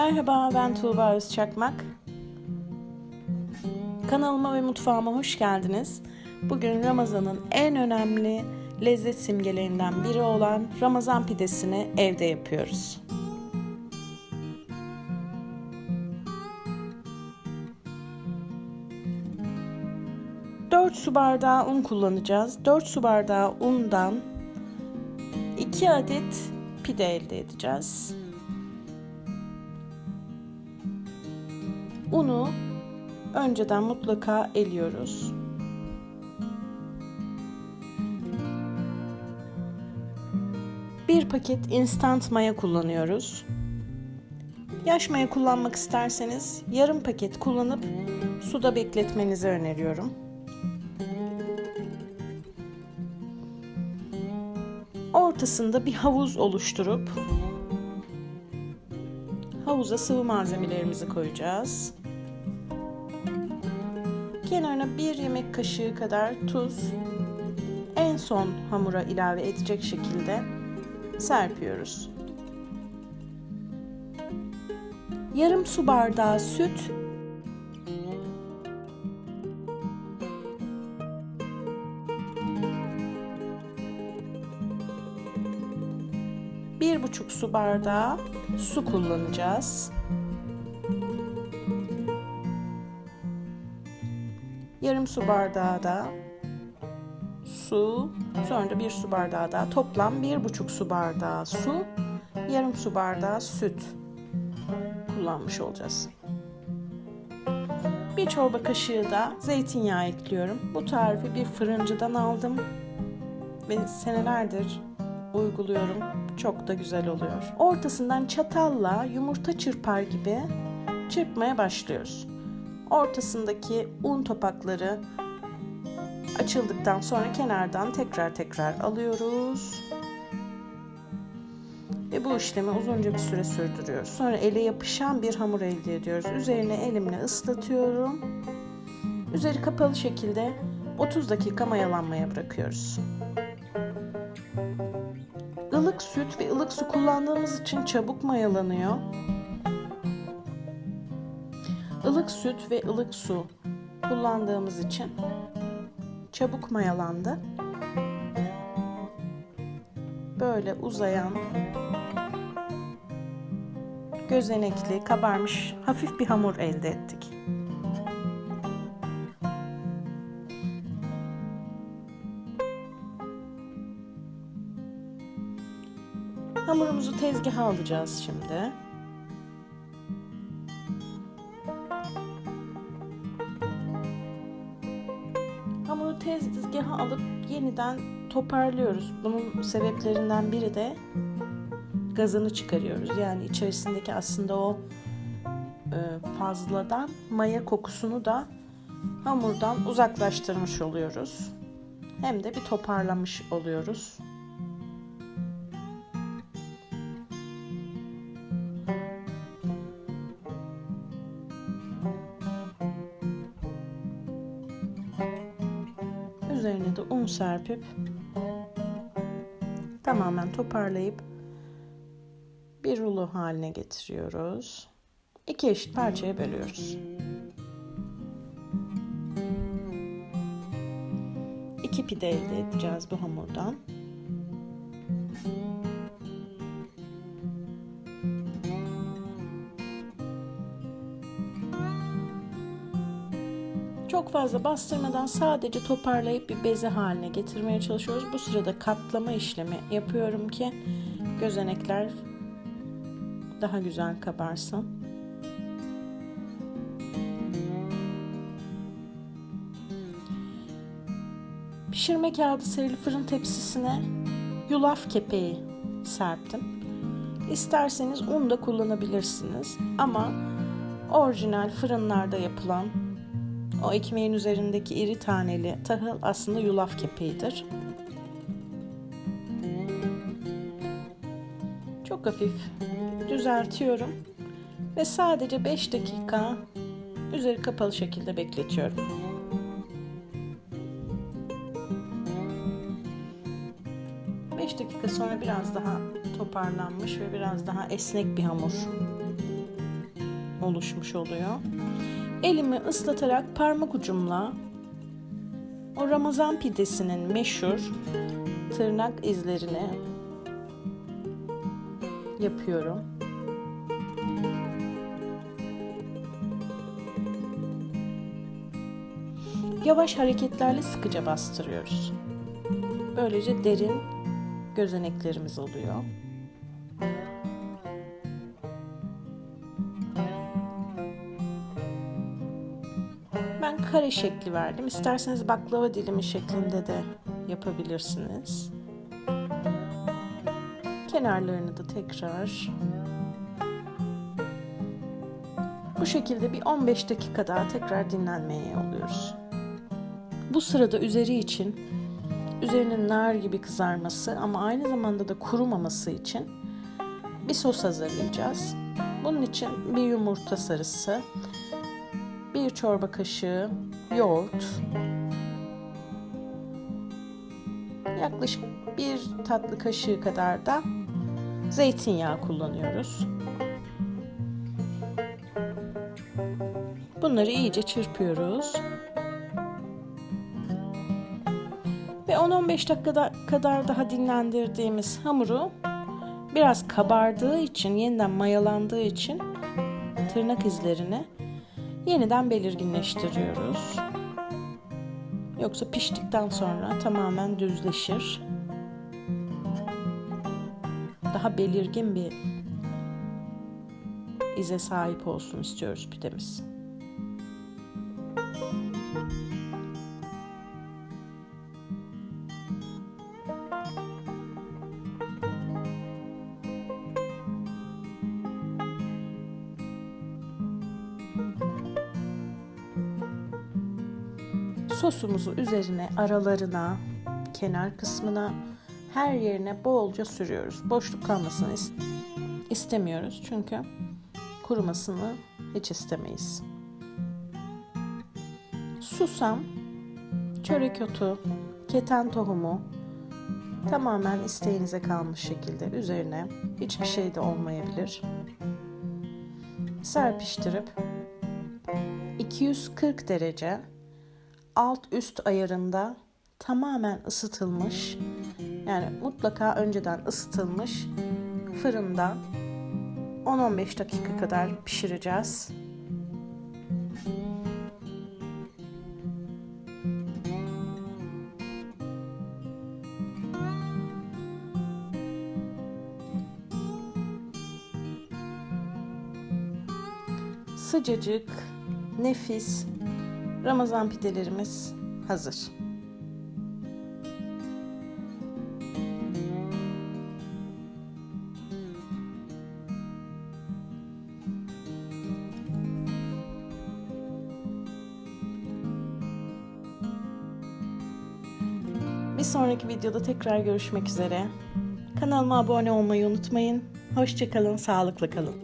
Merhaba ben Tuğba Özçakmak. Kanalıma ve mutfağıma hoş geldiniz. Bugün Ramazan'ın en önemli lezzet simgelerinden biri olan Ramazan pidesini evde yapıyoruz. Dört su bardağı un kullanacağız. 4 su bardağı undan 2 adet pide elde edeceğiz. Unu önceden mutlaka eliyoruz. Bir paket instant maya kullanıyoruz. Yaş maya kullanmak isterseniz yarım paket kullanıp suda bekletmenizi öneriyorum. Ortasında bir havuz oluşturup havuza sıvı malzemelerimizi koyacağız. Kenarına bir yemek kaşığı kadar tuz, en son hamura ilave edecek şekilde serpiyoruz. Yarım su bardağı süt, bir buçuk su bardağı su kullanacağız. Yarım su bardağı da su, sonra da bir su bardağı da toplam bir buçuk su bardağı su, yarım su bardağı süt kullanmış olacağız. Bir çorba kaşığı da zeytinyağı ekliyorum. Bu tarifi bir fırıncıdan aldım ve senelerdir uyguluyorum. Çok da güzel oluyor. Ortasından çatalla yumurta çırpar gibi çırpmaya başlıyoruz. Ortasındaki un topakları açıldıktan sonra kenardan tekrar tekrar alıyoruz. Ve bu işlemi uzunca bir süre sürdürüyoruz. Sonra ele yapışan bir hamur elde ediyoruz. Üzerine elimle ıslatıyorum. Üzeri kapalı şekilde 30 dakika mayalanmaya bırakıyoruz. Ilık süt ve ılık su kullandığımız için çabuk mayalanıyor. Ilık süt ve ılık su kullandığımız için çabuk mayalandı. Böyle uzayan gözenekli, kabarmış hafif bir hamur elde ettik. Hamurumuzu tezgaha alacağız şimdi. Hamuru tezgaha alıp yeniden toparlıyoruz. Bunun sebeplerinden biri de gazını çıkarıyoruz. Yani içerisindeki aslında o e, fazladan maya kokusunu da hamurdan uzaklaştırmış oluyoruz. Hem de bir toparlamış oluyoruz. Üzerine de un serpip tamamen toparlayıp bir rulo haline getiriyoruz. İki eşit parçaya bölüyoruz. İki pide elde edeceğiz bu hamurdan. Çok fazla bastırmadan sadece toparlayıp bir beze haline getirmeye çalışıyoruz. Bu sırada katlama işlemi yapıyorum ki gözenekler daha güzel kabarsın. Pişirme kağıdı serili fırın tepsisine yulaf kepeği serptim. İsterseniz un da kullanabilirsiniz ama orijinal fırınlarda yapılan o ekmeğin üzerindeki iri taneli tahıl aslında yulaf kepeğidir. Çok hafif düzeltiyorum ve sadece 5 dakika üzeri kapalı şekilde bekletiyorum. Beş dakika sonra biraz daha toparlanmış ve biraz daha esnek bir hamur oluşmuş oluyor. Elimi ıslatarak parmak ucumla o Ramazan pidesinin meşhur tırnak izlerini yapıyorum. Yavaş hareketlerle sıkıca bastırıyoruz. Böylece derin gözeneklerimiz oluyor. Kare şekli verdim. İsterseniz baklava dilimi şeklinde de yapabilirsiniz. Kenarlarını da tekrar bu şekilde bir 15 dakika daha tekrar dinlenmeye yolluyoruz. Bu sırada üzeri için üzerinin nar gibi kızarması ama aynı zamanda da kurumaması için bir sos hazırlayacağız. Bunun için bir yumurta sarısı, bir çorba kaşığı yoğurt, yaklaşık bir tatlı kaşığı kadar da zeytinyağı kullanıyoruz. Bunları iyice çırpıyoruz. Ve 10-15 dakika kadar daha dinlendirdiğimiz hamuru biraz kabardığı için, yeniden mayalandığı için tırnak izlerini yeniden belirginleştiriyoruz. Yoksa piştikten sonra tamamen düzleşir. Daha belirgin bir ize sahip olsun istiyoruz pidemiz. Sosumuzu üzerine aralarına, kenar kısmına, her yerine bolca sürüyoruz. Boşluk kalmasını istemiyoruz çünkü kurumasını hiç istemeyiz. Susam, çörek otu, keten tohumu tamamen isteğinize kalmış şekilde üzerine hiçbir şey de olmayabilir. Serpiştirip 240 derece alt üst ayarında tamamen ısıtılmış yani mutlaka önceden ısıtılmış fırında 10-15 dakika kadar pişireceğiz. Sıcacık, nefis Ramazan pidelerimiz hazır. Bir sonraki videoda tekrar görüşmek üzere. Kanalıma abone olmayı unutmayın. Hoşçakalın, sağlıklı kalın.